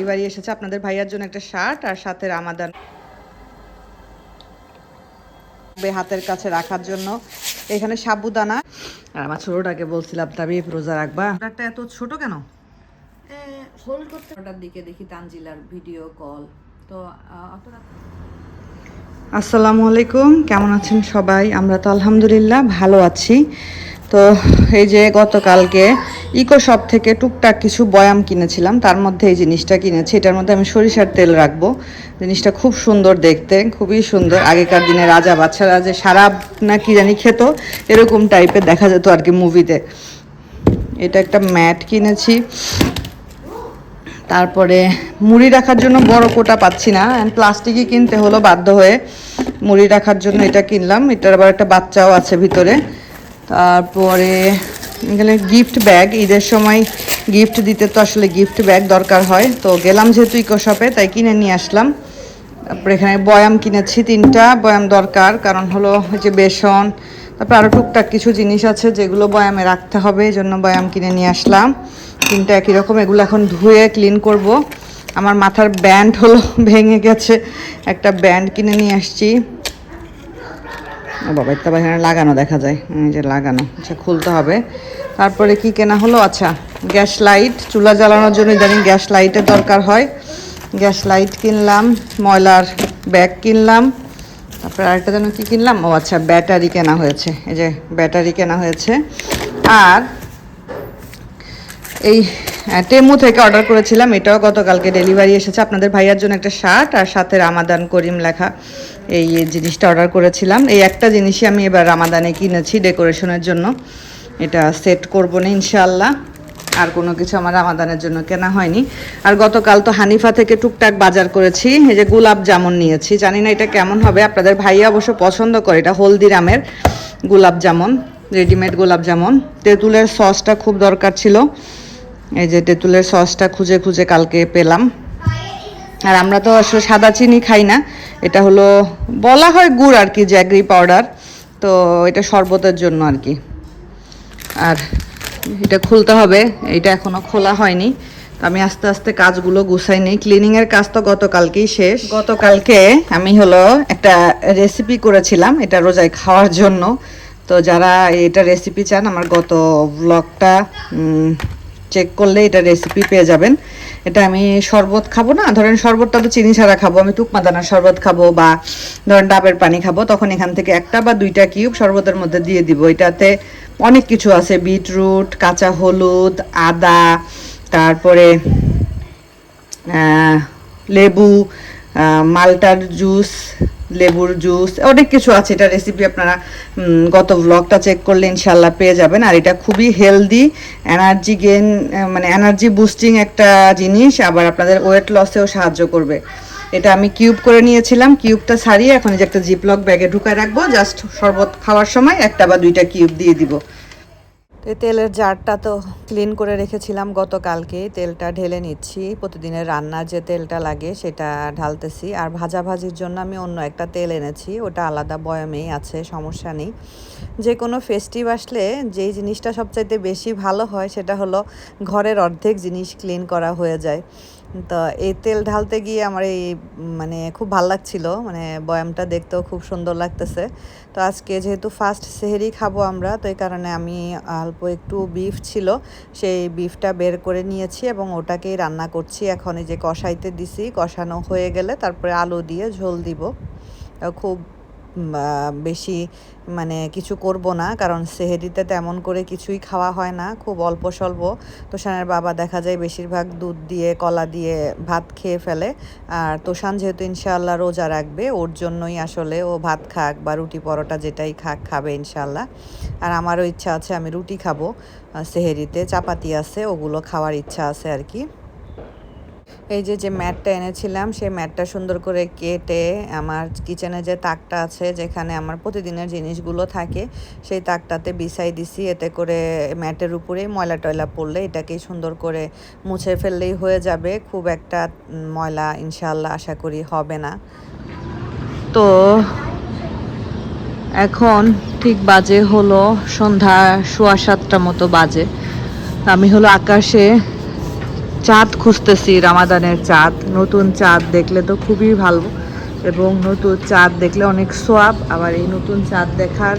Delivery এসেছে আপনাদের ভাইয়ার জন্য একটা শার্ট আর সাথে রামাদান। হাতের কাছে রাখার জন্য। এখানে সাবুদানা। আর আমার ছোটটাকে বলছিলাম তাবি রোজা রাখবা? একটা এত ছোট কেন? হোল্ড করতে ওটার দিকে দেখি তানজিলার ভিডিও কল। তো আসসালামু আলাইকুম। কেমন আছেন সবাই? আমরা তো আলহামদুলিল্লাহ ভালো আছি। তো এই যে গতকালকে ইকো শপ থেকে টুকটাক কিছু বয়াম কিনেছিলাম, তার মধ্যে এই জিনিসটা কিনেছি। এটার মধ্যে আমি সরিষার তেল রাখব। জিনিসটা খুব সুন্দর দেখতে, খুবই সুন্দর। আগেকার দিনে রাজা বাচ্চারা যে সারাপ না কি জানি খেত, এরকম টাইপের দেখা যেত আর কি মুভিতে এটা একটা ম্যাট কিনেছি। তারপরে মুড়ি রাখার জন্য বড় কোটা পাচ্ছি না। প্লাস্টিকই কিনতে হলো বাধ্য হয়ে। মুড়ি রাখার জন্য এটা কিনলাম। এটার আবার একটা বাচ্চাও আছে ভিতরে। তারপরে এখানে গিফট ব্যাগ ঈদের সময় গিফট দিতে তো আসলে গিফট ব্যাগ দরকার হয়। তো গেলাম যেহেতু ইকো শপে তাই কিনে নিয়ে আসলাম। তারপরে এখানে বয়াম কিনেছি, তিনটা বয়াম দরকার। কারণ হলো যে বেসন, তারপর আরও টুকটাক কিছু জিনিস আছে যেগুলো বয়ামে রাখতে হবে এই জন্য বয়াম কিনে নিয়ে আসলাম। তিনটা একই রকম, এগুলো এখন ধুয়ে ক্লিন করব। আমার মাথার ব্যান্ড হলো ভেঙে গেছে। একটা ব্যান্ড কিনে নিয়ে আসছি। ও বাবা, এটা এখানে লাগানো দেখা যায়। এই যে লাগানো আচ্ছা খুলতে হবে। তারপরে কি কেনা হলো? আচ্ছা গ্যাস লাইট, চুলা জ্বালানোর জন্য ইদানিং গ্যাস লাইটের দরকার হয়। গ্যাস লাইট কিনলাম, ময়লার ব্যাগ কিনলাম। তারপরে আরেকটা যেন কী কিনলাম? ও আচ্ছা ব্যাটারি কেনা হয়েছে। এই যে ব্যাটারি কেনা হয়েছে। আর এই টেমু থেকে অর্ডার করেছিলাম। এটাও গতকালকে ডেলিভারি এসেছে। আপনাদের ভাইয়ার জন্য একটা শার্ট আর সাথে রামাদান করিম লেখা। এই জিনিসটা অর্ডার করেছিলাম, এই একটা জিনিসই আমি এবার রামাদানে কিনেছি ডেকোরেশনের জন্য। এটা সেট করব না ইনশাল্লাহ আর কোনো কিছু আমার রামাদানের জন্য কেনা হয়নি। আর গতকাল তো হানিফা থেকে টুকটাক বাজার করেছি, এই যে গোলাপ জামুন নিয়েছি। জানি না এটা কেমন হবে, আপনাদের ভাইয়া অবশ্য পছন্দ করে, এটা হলদিরামের গোলাপ জামুন রেডিমেড গোলাপ জামুন। তেঁতুলের সসটা খুব দরকার ছিল। এই যে তেঁতুলের সসটা খুঁজে খুঁজে কালকে পেলাম। আর আমরা তো আসলে সাদা চিনি খাই না এটা হলো, বলা হয় গুড় আর কি, জ্যাগরি পাউডার। তো এটা শরবতের জন্য আর কি। আর এটা খুলতে হবে, এটা এখনও খোলা হয়নি। আমি আস্তে আস্তে কাজগুলো গুছাই নিই। ক্লিনিংয়ের কাজ তো গতকালকেই শেষ। গতকালকে আমি হলো একটা রেসিপি করেছিলাম, এটা রোজায় খাওয়ার জন্য। তো যারা এটা রেসিপি চান, আমার গত ব্লগটা চেক করলে এটা রেসিপি পেয়ে যাবেন। এটা আমি শরবত খাব না, ধরেন শরবতটা তো চিনি ছাড়া খাব, আমি টুকমাদানার শরবত খাব বা ধরেন ডাবের পানি খাব, তখন এখান থেকে একটা বা দুইটা কিউব শরবতের মধ্যে দিয়ে দিব। এটাতে অনেক কিছু আছে বিটরুট কাঁচা হলুদ, আদা, তারপরে লেবু মালটার জুস লেবুর জুস, অনেক কিছু আছে। এটা রেসিপি আপনারা গত ব্লগটা চেক করলে ইনশাল্লাহ পেয়ে যাবেন। আর এটা খুবই হেলদি এনার্জি গেন মানে এনার্জি বুস্টিং একটা জিনিস, আবার আপনাদের ওয়েট লসেও সাহায্য করবে। এটা আমি কিউব করে নিয়েছিলাম। কিউবটা ছাড়িয়ে এখন যে একটা জিপলক ব্যাগে ঢুকায় রাখব। জাস্ট শরবত খাওয়ার সময় একটা বা দুইটা কিউব দিয়ে দিব। এই তেলের জারটা তো ক্লিন করে রেখেছিলাম গতকালকে। তেলটা ঢেলে নিচ্ছি। প্রতিদিনের রান্নার যে তেলটা লাগে সেটা ঢালতেছি। আর ভাজা ভাজির জন্য আমি অন্য একটা তেল এনেছি। ওটা আলাদা বয়মেই আছে, সমস্যা নেই। যে কোনো ফেস্টিভ আসলে যেই জিনিসটা সবচাইতে বেশি ভালো হয় সেটা হলো ঘরের অর্ধেক জিনিস ক্লিন করা হয়ে যায়। তো এই তেল ঢালতে গিয়ে আমার এই মানে খুব ভালো লাগছিল মানে বয়ামটা দেখতেও খুব সুন্দর লাগতেছে। তো আজকে যেহেতু ফার্স্ট সেহেরি খাব আমরা, তো এই কারণে আমি অল্প একটু বিফ ছিল, সেই বিফটা বের করে নিয়েছি এবং ওটাকেই রান্না করছি। এখন এই যে কষাইতে দিছি, কষানো হয়ে গেলে তারপরে আলু দিয়ে ঝোল দিব। খুব বেশি মানে কিছু করব না, কারণ সেহেরিতে তেমন করে কিছুই খাওয়া হয় না, খুব অল্প স্বল্প। তোষানের বাবা দেখা যায় বেশিরভাগ দুধ দিয়ে, কলা দিয়ে ভাত খেয়ে ফেলে। আর তোষান যেহেতু ইনশাআল্লাহ রোজা রাখবে, ওর জন্যই আসলে ও ভাত খাক বা রুটি পরোটা যেটাই খাক, খাবে ইনশাআল্লাহ। আর আমারও ইচ্ছা আছে আমি রুটি খাব সেহেরিতে, চাপাতি আছে, ওগুলো খাওয়ার ইচ্ছা আছে আর কি। এই যে যে ম্যাটটা এনেছিলাম, সেই ম্যাটটা সুন্দর করে কেটে আমার কিচেনে যে তাকটা আছে, যেখানে আমার প্রতিদিনের জিনিসগুলো থাকে, সেই তাকটাতে বিছাই দিছি। এতে করে ম্যাটের উপরেই ময়লা টয়লা পড়লে এটাকেই সুন্দর করে মুছে ফেললেই হয়ে যাবে। খুব একটা ময়লা ইনশাল্লাহ আশা করি হবে না। তো এখন ঠিক বাজে হলো সন্ধ্যা সোয়া সাতটা মতো বাজে। আমি হলো আকাশে চাঁদ খুঁজতেছি, রামাদানের চাঁদ। নতুন চাঁদ দেখলে তো খুবই ভালো। এবং নতুন চাঁদ দেখলে অনেক সোয়াব। আবার এই নতুন চাঁদ দেখার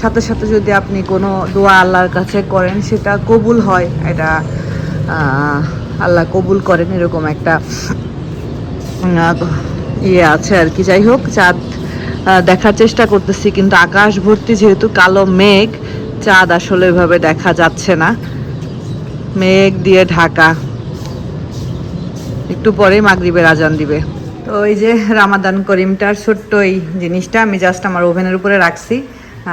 সাথে সাথে যদি আপনি কোনো দোয়া আল্লাহর কাছে করেন, সেটা কবুল হয়। এটা আল্লাহ কবুল করেন এরকম একটা ইয়ে আছে আর কি। যাই হোক, চাঁদ দেখার চেষ্টা করতেছি। কিন্তু আকাশ ভর্তি যেহেতু কালো মেঘ, চাঁদ আসলে ওইভাবে দেখা যাচ্ছে না। মেঘ দিয়ে ঢাকা। একটু পরেই মাগরিবের আজান দিবে। তো এই যে রামাদান করিমটার ছোট্ট এই জিনিসটা আমি জাস্ট আমার ওভেনের উপরে রাখছি।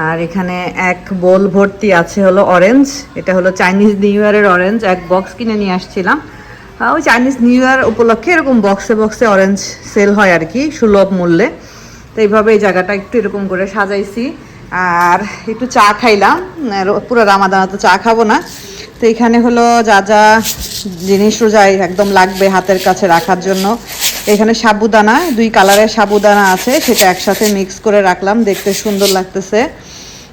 আর এখানে এক বোল ভর্তি আছে হলো অরেঞ্জ এটা হলো চাইনিজ নিউ ইয়ারের অরেঞ্জ এক বক্স কিনে নিয়ে আসছিলাম। ওই চাইনিজ নিউ ইয়ার উপলক্ষে এরকম বক্সে বক্সে অরেঞ্জ সেল হয় আর কি, সুলভ মূল্যে। তো এইভাবে এই জায়গাটা একটু এরকম করে সাজাইছি। আর একটু চা খাইলাম। পুরো রামাদানা তো চা খাব না। তো এখানে হলো যা যা জিনিস রোজাই একদম লাগবে হাতের কাছে রাখার জন্য। এখানে সাবুদানা, দুই কালারের সাবুদানা আছে, সেটা একসাথে মিক্স করে রাখলাম, দেখতে সুন্দর লাগতেছে।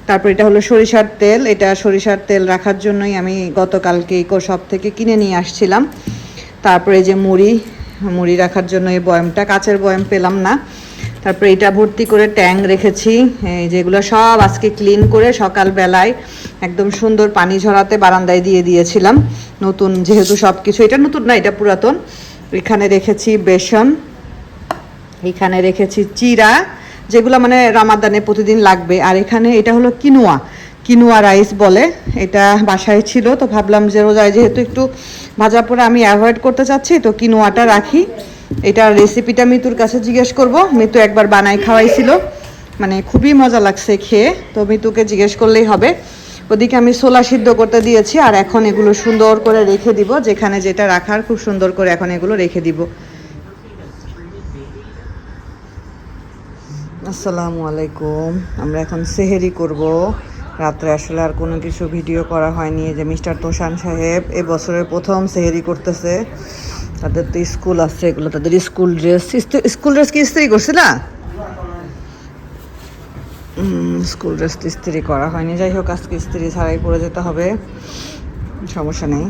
তারপর এটা হলো সরিষার তেল, এটা সরিষার তেল রাখার জন্যই আমি গতকালকে ইকো শপ থেকে কিনে নিয়ে আসছিলাম। তারপরে যে মুড়ি মুড়ি রাখার জন্য এই বয়ামটা, কাচের বয়াম পেলাম না। তারপরে এটা ভর্তি করে ট্যাং রেখেছি। এই যেগুলো সব আজকে ক্লিন করে সকালবেলায় একদম সুন্দর পানি ঝরাতে বারান্দায় দিয়ে দিয়েছিলাম। নতুন যেহেতু সব কিছু এটা নতুন না, এটা পুরাতন। এখানে রেখেছি বেসন, এখানে রেখেছি চিরা, যেগুলো মানে রামাদানে প্রতিদিন লাগবে। আর এখানে এটা হলো কিনুয়া কিনুয়া রাইস বলে। এটা বাসায় ছিল, তো ভাবলাম যে রোজায় যেহেতু একটু ভাজা পোড়া আমি অ্যাভয়েড করতে চাচ্ছি, তো কিনুয়াটা রাখি। এটার রেসিপিটা মিতুর কাছে জিজ্ঞেস করব। মিতু একবার বানাই খাওয়াইছিল। মানে খুবই মজা লাগছে খেয়ে। তো মিতুকে জিজ্ঞেস করলেই হবে। ওদিকে আমি সোলা সিদ্ধ করতে দিয়েছি আর এখন এগুলো সুন্দর করে রেখে দিব, যেখানে যেটা রাখার খুব সুন্দর করে এখন এগুলো রেখে দিব। আসসালামু আলাইকুম। আমরা এখন সেহেরি করব। রাত্রে আসলে আর কোনো কিছু ভিডিও করা হয়নি। যে মিস্টার তোষান সাহেব এ বছরের প্রথম সেহেরি করতেছে। তাদের তো স্কুল আছে, এগুলো তাদের স্কুল ড্রেস। স্কুল ড্রেস কি ইস্ত্রি করছে না? স্কুল ড্রেস তো ইস্ত্রি করা হয়নি। যাই হোক, আজকে ইস্ত্রি ছাড়াই পরে যেতে হবে। সমস্যা নেই।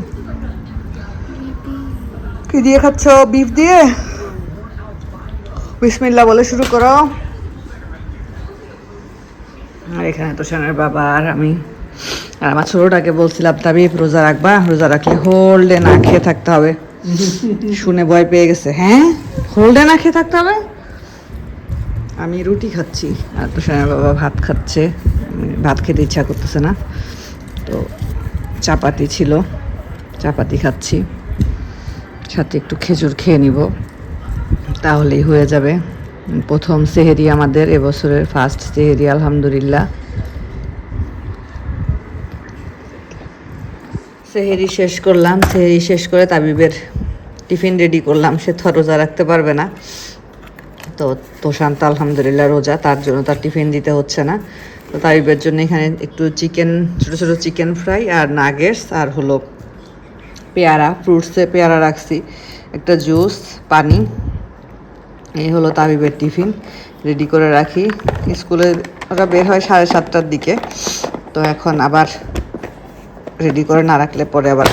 কি দিয়ে খাচ্ছ? বিফ দিয়ে? বিসমিল্লা বলে শুরু করো। আর এখানে তো সোনার বাবা আর আমি। আর আমার ছোটটাকে বলছিলাম তাবি রোজা রাখবা? রোজা রাখলে হোল্ডে না খেয়ে থাকতে হবে। শুনে ভয় পেয়ে গেছে। হ্যাঁ? হোল্ডে না খেয়ে থাকতে হবে? আমি রুটি খাচ্ছি, আর তো সোনার বাবা ভাত খাচ্ছে। ভাত খেতে ইচ্ছা করতেছে না। তো চাপাতি ছিল, চাপাতি খাচ্ছি। সাথে একটু খেজুর খেয়ে নিব, তাহলেই হয়ে যাবে। প্রথম সেহেরি আমাদের, এবছরের ফার্স্ট সেহেরি, আলহামদুলিল্লাহ। সেহেরি শেষ করলাম, সেহেরি শেষ করে তাবিবের টিফিন রেডি করলাম। সে তো রোজা রাখতে পারবে না। তো তোষান্ত আলহামদুলিল্লাহ রোজা, তার জন্য তার টিফিন দিতে হচ্ছে না। তো তাবিবের জন্য এখানে একটু চিকেন, ছোটো ছোটো চিকেন ফ্রাই আর নাগেটস আর হলো পেয়ারা ফ্রুটসে পেয়ারা রাখছি। একটা জুস, পানি, এই হলো তাবিবের টিফিন রেডি করে রাখি। স্কুলে ওরা বের হয় সাড়ে সাতটার দিকে। তো এখন আবার রেডি করে না রাখলে পরে আবার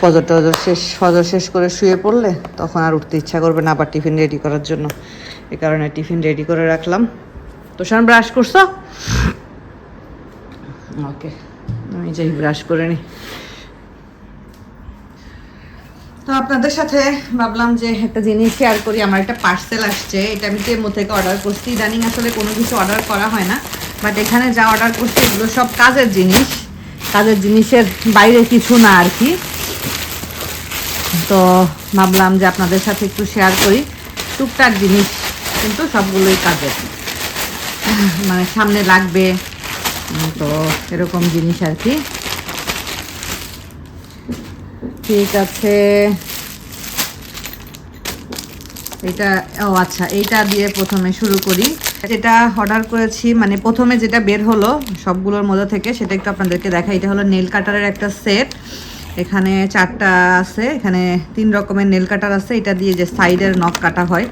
ফজর টজর শেষ, ফজর শেষ করে শুয়ে পড়লে তখন আর উঠতে ইচ্ছা করবে না আবার টিফিন রেডি করার জন্য। এ কারণে টিফিন রেডি করে রাখলাম। তো শান ব্রাশ করছ? ওকে, আমি যাই ব্রাশ করে নিই তো আপনাদের সাথে ভাবলাম যে একটা জিনিস শেয়ার করি, আমার একটা পার্সেল আসছে। এটা আমি টেমো থেকে অর্ডার করছি। ইদানিং আসলে কোনো কিছু অর্ডার করা হয় না। বাট এখানে যা অর্ডার করছি, এগুলো সব কাজের জিনিস। কাজের জিনিসের বাইরে কিছু না আর কি। তো ভাবলাম যে আপনাদের সাথে একটু শেয়ার করি। টুকটাক জিনিস কিন্তু সবগুলোই কাজের। মানে সামনে লাগবে, তো এরকম জিনিস আর কি। ঠিক আছে। এটা, ও আচ্ছা এইটা দিয়ে প্রথমে শুরু করি। যেটা অর্ডার করেছি মানে প্রথমে যেটা বের হলো সবগুলোর মধ্যে থেকে, সেটা একটু আপনাদেরকে দেখা এটা হলো নেল কাটারের একটা সেট এখানে চারটা আছে, এখানে তিন রকমের নেল কাটার আছে। এটা দিয়ে যে সাইডের নখ কাটা হয়,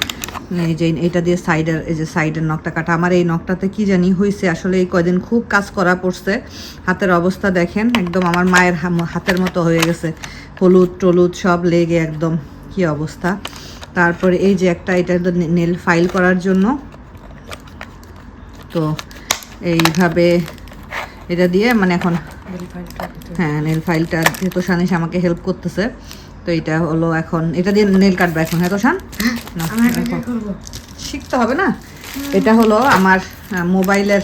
এই যে এটা দিয়ে সাইডের এই যে সাইডের নখটা কাটা। আমার এই নখটাতে কি জানি হয়েছে আসলে এই কয়দিন খুব কাজ করা পড়ছে। হাতের অবস্থা দেখেন, একদম আমার মায়ের হাতের মতো হয়ে গেছে। হলুদ টলুদ সব লেগে একদম কি অবস্থা। তারপরে এই যে একটা এটা তো নেল ফাইল করার জন্য। তো এইভাবে এটা দিয়ে মানে এখন হ্যাঁ নেল ফাইলটা যেহেতু সানিস আমাকে হেল্প করতেছে। তো এটা হলো এখন এটা দিয়ে নেল কাটবে এখন হ্যাঁ তো শান শিখতে হবে না? এটা হলো আমার মোবাইলের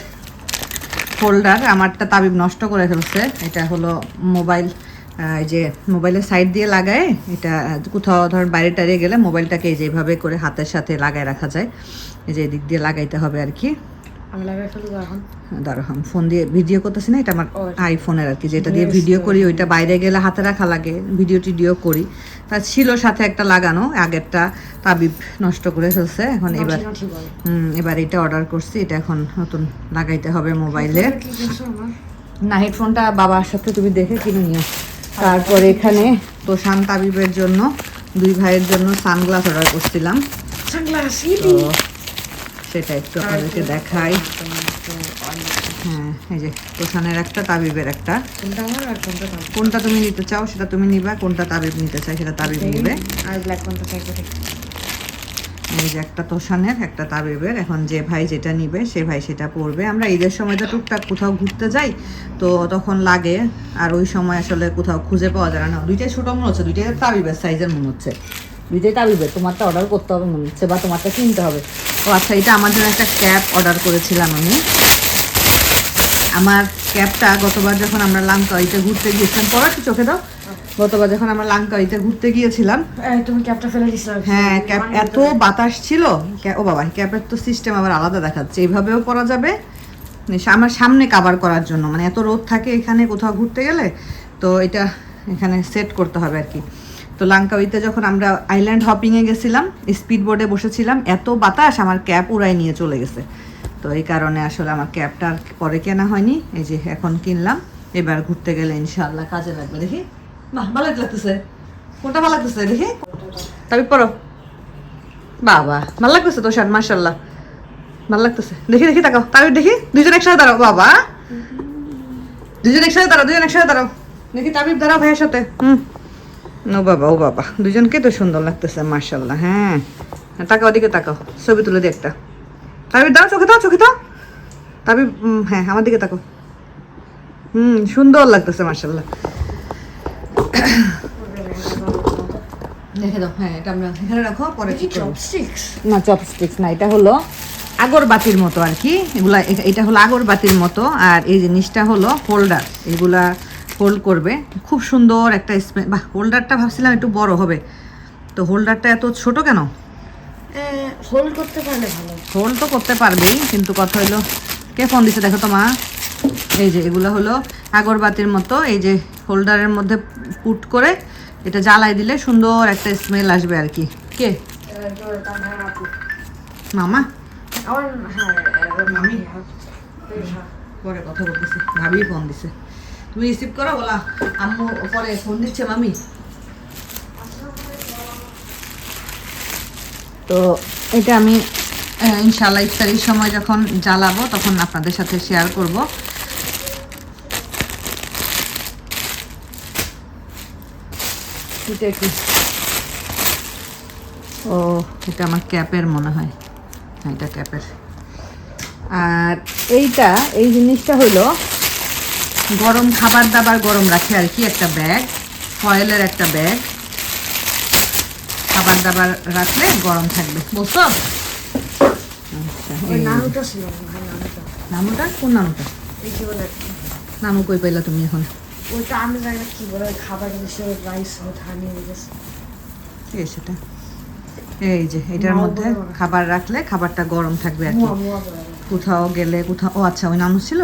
হোল্ডার আমারটা তাবিব নষ্ট করে ফেলছে। এটা হলো মোবাইল এই যে মোবাইলের সাইড দিয়ে লাগায় এটা কোথাও ধর বাইরে টাইরে গেলে মোবাইলটাকে এই যেভাবে করে হাতের সাথে লাগায় রাখা যায়। এই যে এদিক দিয়ে লাগাইতে হবে আর কি। আমি ফোন দিয়ে ভিডিও করতেছি না এটা আমার আইফোনের আর কি যেটা দিয়ে ভিডিও করি ওইটা বাইরে গেলে হাতে রাখা লাগে ভিডিও টিডিও করি। তা ছিল সাথে একটা লাগানো আগেরটা তাবিব নষ্ট করে ফেলছে এখন এবার হুম, এবার এটা অর্ডার করছি এটা এখন নতুন লাগাইতে হবে মোবাইলে। না হেডফোনটা বাবার সাথে তুমি দেখে কিনে নিও। তারপর এখানে তো শান তাবিবের জন্য দুই ভাইয়ের জন্য সানগ্লাস অর্ডার করছিলাম। সেটা একটু আপনাদেরকে দেখাই। হ্যাঁ এই যে তোষানের একটা তাবিবের একটা। কোনটা তুমি নিতে চাও সেটা তুমি নিবা কোনটা তাবিব নিতে চাই সেটা তাবিব নিবে। আর ব্ল্যাক কোনটা চাই এই যে একটা তোষানের, একটা তাবিবের, এখন যে ভাই যেটা নিবে, সে ভাই সেটা পরবে। আমরা ঈদের সময় তো টুকটাক কোথাও ঘুরতে যাই, তো তখন লাগে। আর ওই সময় আসলে কোথাও খুঁজে পাওয়া যায় না। দুইটাই ছোটো মনে হচ্ছে, দুইটাই তাবিবের সাইজের মনে হচ্ছে। দুইটাই তাবিবের, তোমারটা অর্ডার করতে হবে মনে হচ্ছে, বা তোমারটা কিনতে হবে। ও আচ্ছা এটা আমার জন্য একটা ক্যাপ অর্ডার করেছিলাম আমি। আমার ক্যাপটা গতবার যখন আমরা লাঙ্কাইতে ঘুরতে গিয়েছিলাম পড়া একটু চোখে দাও? গতবার যখন আমরা লাঙ্কাইতে ঘুরতে গিয়েছিলাম তুমি ক্যাপটা ফেলে দিছো হ্যাঁ ক্যাপ এত বাতাস ছিল ও বাবা ক্যাপের তো সিস্টেম আবার আলাদা দেখাচ্ছে। এইভাবেও করা যাবে? মানে আমার সামনে কাভার করার জন্য। মানে এত রোদ থাকে এখানে কোথাও ঘুরতে গেলে তো এটা এখানে সেট করতে হবে আর কি। তো লাঙ্কাউইতে যখন আমরা আইল্যান্ড হপিংয়ে গেছিলাম স্পিড বোর্ডে বসেছিলাম এত বাতাস আমার ক্যাপ উড়াই নিয়ে চলে গেছে। তো এই কারণে আসলে আমার ক্যাপটা আর পরে কেনা হয়নি। এই যে এখন কিনলাম এবার ঘুরতে গেলে ইনশাল্লাহ কাজে লাগবে। দেখি। ভালো কোনটা ভালো লাগতেছে? দেখি। পড়ো। ভালো লাগতেছে ভালো লাগতেছে। দেখি দেখি দেখি। বাবা। দুজন দুজন দেখি দাঁড়াও ভাইয়ের সাথে। হুম। ও বাবা ও বাবা। দুজনকে তো সুন্দর লাগতেছে মার্শাল্লাহ হ্যাঁ। হ্যাঁ, তাকাও ওদিকে তাকাও। ছবি তুলে দি একটা। তাবিব দাও চোখে দাও চোখে দাও উম, হ্যাঁ আমার দিকে তাকাও। হুম সুন্দর লাগতেছে মার্শাল্লাহ দেখে দাও হ্যাঁ এটা আমরা এখানে রাখো পরে চপস্টিক্স না চপস্টিক্স না এটা হলো আগরবাতির মতো আর কি। এগুলা এটা হলো আগরবাতির মতো আর এই জিনিসটা হলো হোল্ডার এগুলা হোল্ড করবে। খুব সুন্দর একটা স্মেল বাহ হোল্ডারটা ভাবছিলাম একটু বড় হবে। তো হোল্ডারটা এত ছোট কেন? হোল্ড করতে পারলে ভালো। হোল্ড তো করতে পারবেই কিন্তু কথা হলো কে ফোন দিছে দেখো তো মা? এই যে এগুলো হলো আগরবাতির মতো এই যে হোল্ডারের মধ্যে পুট করে এটা জ্বালাই দিলে সুন্দর একটা স্মেল আসবে আর কি। কে? মামা? হ্যাঁ মামি? পরে কথা বলতেছি। ভাবি ফোন দিছে। তুমি রিসিভ করো বলা আম্মু পরে ফোন দিচ্ছে মামি। তো এটা আমি ইনশাল্লাহ ইফতারির সময় যখন জ্বালাবো তখন আপনাদের সাথে শেয়ার করব। এটা কি ও এটা আমার ক্যাপের মনে হয় হ্যাঁ এটা ক্যাপের আর এইটা এই জিনিসটা হলো গরম খাবার দাবার গরম রাখে আর কি একটা ব্যাগ ফয়েলের একটা ব্যাগ খাবার দাবার রাখলে গরম থাকবে বুঝছ নানুটা কোন বলে নানু কই পাইলা তুমি এখন ওইটা আমি জানি না কি বলে খাবার জিনিসের রাইস গেছে এই সেটা? এই যে এটার মধ্যে খাবার রাখলে খাবারটা গরম থাকবে আর কি। কোথাও গেলে কোথাও ও আচ্ছা ওই নানু ছিল?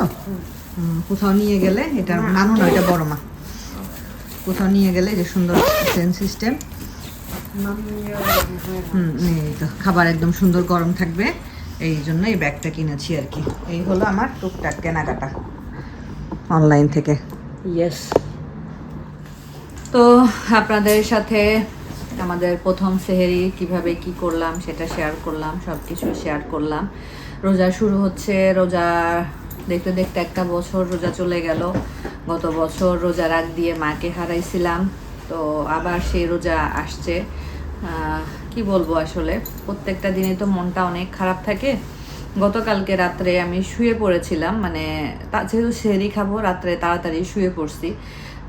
কোথাও নিয়ে গেলে এটা নানু না এটা বড় মা কোথাও নিয়ে গেলে যে সুন্দর সেন সিস্টেম। হুম এই তো খাবার একদম সুন্দর গরম থাকবে। এই জন্য এই ব্যাগটা কিনেছি আর কি। এই হলো আমার টুকটাক কেনাকাটা অনলাইন থেকে। ইয়েস তো আপনাদের সাথে আমাদের প্রথম সেহেরি কীভাবে কি করলাম সেটা শেয়ার করলাম সব কিছু শেয়ার করলাম। রোজা শুরু হচ্ছে, রোজা দেখতে দেখতে একটা বছর রোজা চলে গেল। গত বছর রোজা রাগ দিয়ে মাকে হারাইছিলাম, তো আবার সেই রোজা আসছে। কি বলব আসলে? প্রত্যেকটা দিনে তো মনটা অনেক খারাপ থাকে। গতকালকে রাত্রে আমি শুয়ে পড়েছিলাম মানে যেহেতু সেরি খাব, রাত্রে তাড়াতাড়ি শুয়ে পড়ছি।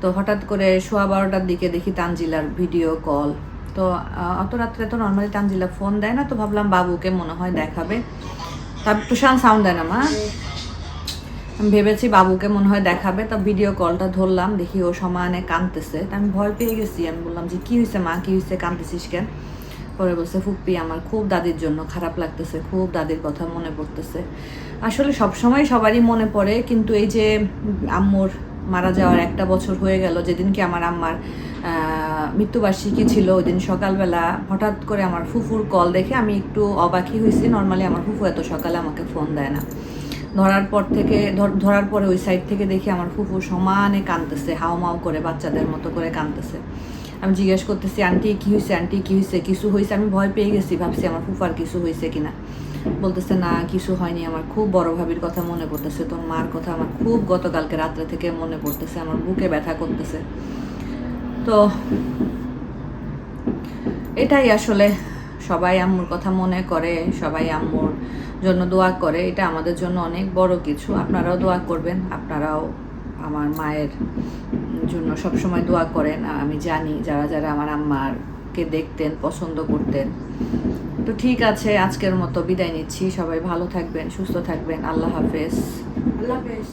তো হঠাৎ করে সোয়া বারোটার দিকে দেখি তানজিলার ভিডিও কল। তো অত রাত্রে তো নর্মালি তানজিলা ফোন দেয় না, তো ভাবলাম বাবুকে মনে হয় দেখাবে। তারপর তুষান সাউন্ড দেয় না মা। আমি ভেবেছি বাবুকে মনে হয় দেখাবে, তা ভিডিও কলটা ধরলাম, দেখি ও সমানে কাঁদতেছে। তা আমি ভয় পেয়ে গেছি, আমি বললাম যে, কি হয়েছে মা? কি হয়েছে কাঁদতেছিস কেন? পরে বলছে ফুপ্পি আমার খুব দাদির জন্য খারাপ লাগতেছে, খুব দাদির কথা মনে পড়তেছে। আসলে সবসময় সবারই মনে পড়ে, কিন্তু এই যে আম্মুর মারা যাওয়ার একটা বছর হয়ে গেল, যেদিনকে আমার আম্মার মৃত্যুবার্ষিকী ছিল ওই দিন সকালবেলা হঠাৎ করে আমার ফুফুর কল দেখে আমি একটু অবাকই হয়েছি নর্মালি আমার ফুফু এত সকালে আমাকে ফোন দেয় না। ধরার পর থেকে, ধর- ধরার পরে ওই সাইড থেকে দেখি আমার ফুফু সমানে কাঁদতেছে হাও মাও করে বাচ্চাদের মতো করে কাঁদতেছে। আমি জিজ্ঞেস করতেছি, আন্টি, কি হয়েছে আন্টি, কি হয়েছে কিছু হয়েছে আমি ভয় পেয়ে গেছি, ভাবছি আমার ফুফার কিছু হয়েছে কিনা। বলতেছে, না, কিছু হয়নি। আমার খুব বড় ভাবির কথা মনে পড়তেছে, তোর মার কথা আমার খুব গতকালকে রাত্রে থেকে মনে পড়তেছে, আমার বুকে ব্যথা করতেছে। তো এটাই আসলে, সবাই আম্মুর কথা মনে করে, সবাই আম্মুর জন্য দোয়া করে, এটা আমাদের জন্য অনেক বড় কিছু। আপনারাও দোয়া করবেন, আপনারাও আমার মায়ের জন্য সবসময় দোয়া করেন। আমি জানি যারা যারা আমার আম্মার কে দেখতেন, পছন্দ করতেন। তো ঠিক আছে, আজকের মতো বিদায় নিচ্ছি। সবাই ভালো থাকবেন, সুস্থ থাকবেন। আল্লাহ হাফেজ। আল্লাহ হাফেজ।